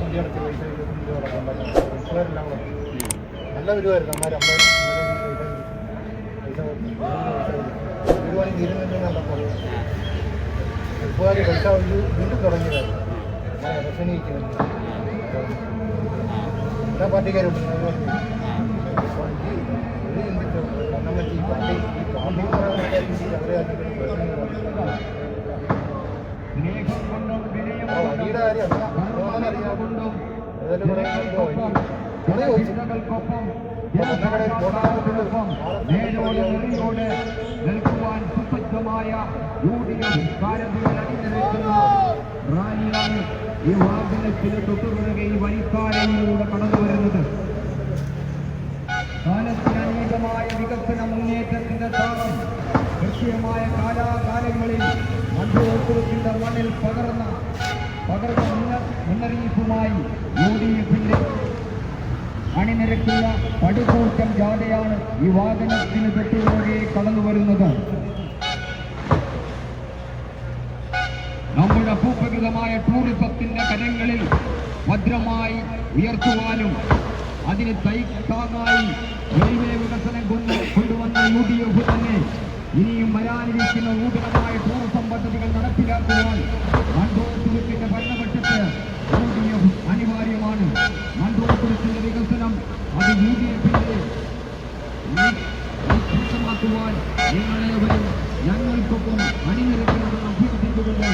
മാസത്തിൽ അടച്ച് പൈസ ഫ്രണ്ട്സുകാരെല്ലാം കൂടെ നല്ല വരുമായിരുന്നു അമ്മ അമ്പത് പൈസ പൈസ ഒരു മണി തീരുന്നില്ലെന്ന് കണ്ടപ്പോൾ എളുപ്പകാരി പൈസ ഒരു വീണ്ടും തുടങ്ങിയതായിരുന്നു. ഞാൻ ഇലക്ഷന് നിൽക്കുന്നുണ്ട് എല്ലാ പാർട്ടിക്കാരുണ്ട് ഒരു ചിന്തിച്ചു കാരണം വെച്ച് ഈ പാർട്ടി ഈ പാർട്ടി അവരെ വഴിയുടെ കാര്യം അറിയാം ഏതായാലും പറയുമ്പോൾ വഴി ഇവിടെ ചോദിച്ചു നിൽക്കുവാൻ സുസജ്ജമായ യു ഡി എഫ് കാരന്തികൾ അണിനിരക്കുന്ന. റാലിയാണ് ഈ വാഹനത്തിന് തൊട്ടുപിറകെ ഈ വഴിക്കാരയിലൂടെ കടന്നു വരുന്നത്. കാലത്തിനനുസൃതമായ വികസന മുന്നേറ്റത്തിന്റെ താളം കൃത്യമായ കാലാകാലങ്ങളിൽ മധ്യവകുപ്പിന്റെ മണ്ണിൽ പകർന്ന പകർന്ന മുന്നറിയിപ്പുമായി യു ഡി എഫിന്റെ അണിനിരക്കുന്ന പടുകൂറ്റം ജാഥയാണ് ഈ വാഹനത്തിന് തൊട്ടുപിറകെ കടന്നു വരുന്നത് നമ്മുടെ ഭൂപ്രകൃതമായ ടൂറിസത്തിന്റെ കരങ്ങളിൽ ഭദ്രമായി ഉയർത്തുവാനും അതിന് തൈക്കാതായി റെയിൽവേ വികസനം കൊണ്ട് കൊണ്ടുവന്ന യു ഡി എഫ് തന്നെ ഇനിയും വരാനിരിക്കുന്ന നൂതനമായ നടപ്പാക്കുവാൻ നിങ്ങളേവരും ഞങ്ങൾക്കൊപ്പം അണിനിരക്കണമെന്ന് അഭ്യർത്ഥിച്ചുകൊണ്ട്